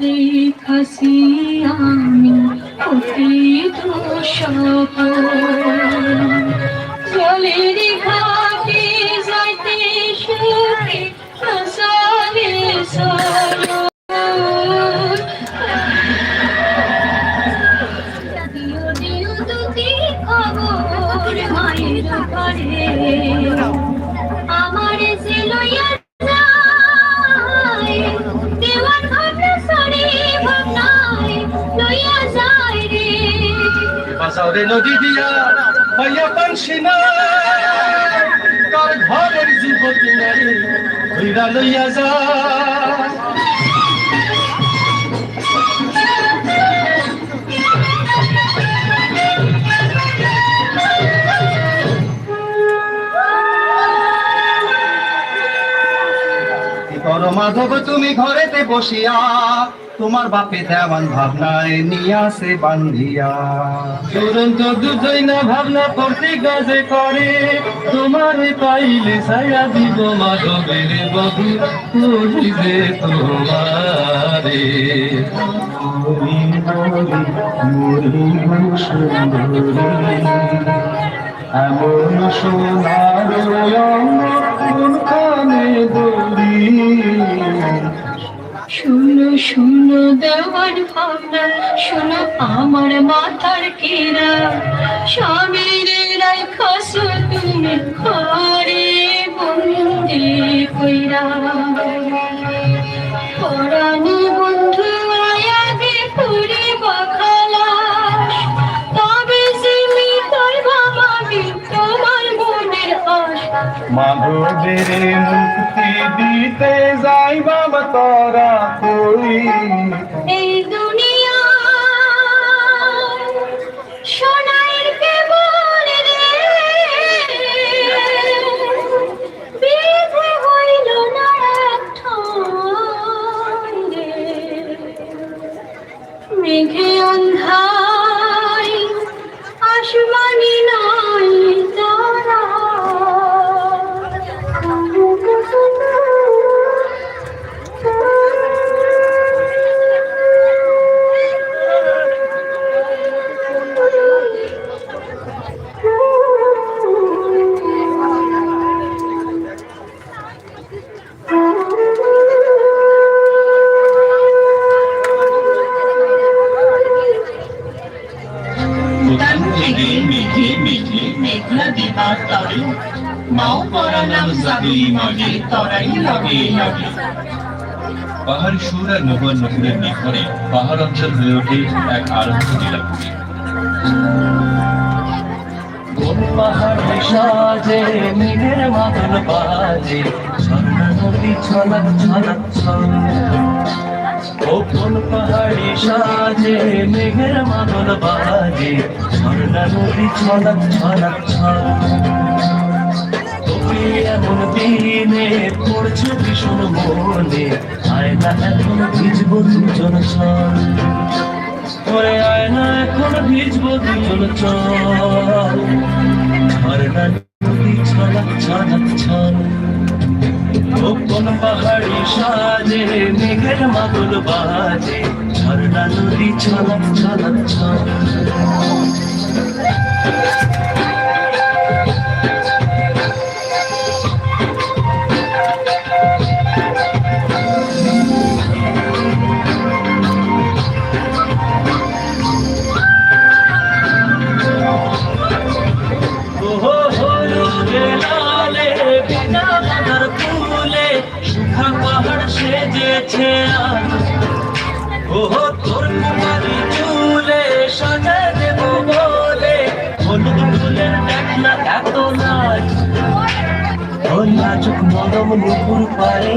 দেখাছি আমি অতি সপন বাসারে নদী দিয়া ভাইয়া পানসি না। ঘরের জীবতী নাই হইরা লইয়া যা মাধব, তুমি ঘরেতে বসিয়া তোমার বাপে দেওয়ান ভাবনায় নিয়াসে বান্ধিয়া। দুরন্ত দুধই না ভাবনা করতে গাজে করে, তোমার পাইলে ছায়া দিব মাধবের বাবু কহিবে তোমারে। এমন সোনার শুনো আমার মাথার কেরা। স্বামীর রাইখাস তুমি ঘরে বন্দি কইরা। বন্ধু, আয়াগে পুরি বখালাস তবে জিমি তোর ভাবাবি তোমার মনের আশা। মাধবের মুক্তি দিতে যাই বাবা তোরা মেঘে অন্ধাই থেকে মেঘে মেঘে মেঘলা দিবা তরে। মাও পরালাম যাবি মনে তরাই লগে লগে। পাহাড়ি সুর আর নগর নগরের নিখরে পাহাড় অঞ্চল হয়ে ওঠে এক আরম্ভ নীলাভূমি। পাহাড়ে সাজে মেঘের মাদল বাজে। ঝর্ণা নদী ছলক ছলক ছল। ও কোন পাহাড়ে সাজে, মেঘের মাদল বাজে, ঝর্ণা নদী ছলক ছলক ছল তুমি এমন দিনে পড়ছো ভীষণ মনে, আয়না এখন ভিজবো দুজন ছল ওরে আয়না এখন ভিজবো দুজন চল। ঝর্ণা নদী ছলক ছলক ছল কোন পাহাড়ি সাজে মেঘের মাদল বাজে ঝর্ণা নদী ছলক ছলক ছল আজ। ওহো তোর চুলে সাজা দেব বলে। হলুদ ফুলের দেখ না এত নাচ। ও লাজুক নরম নুপুর পারে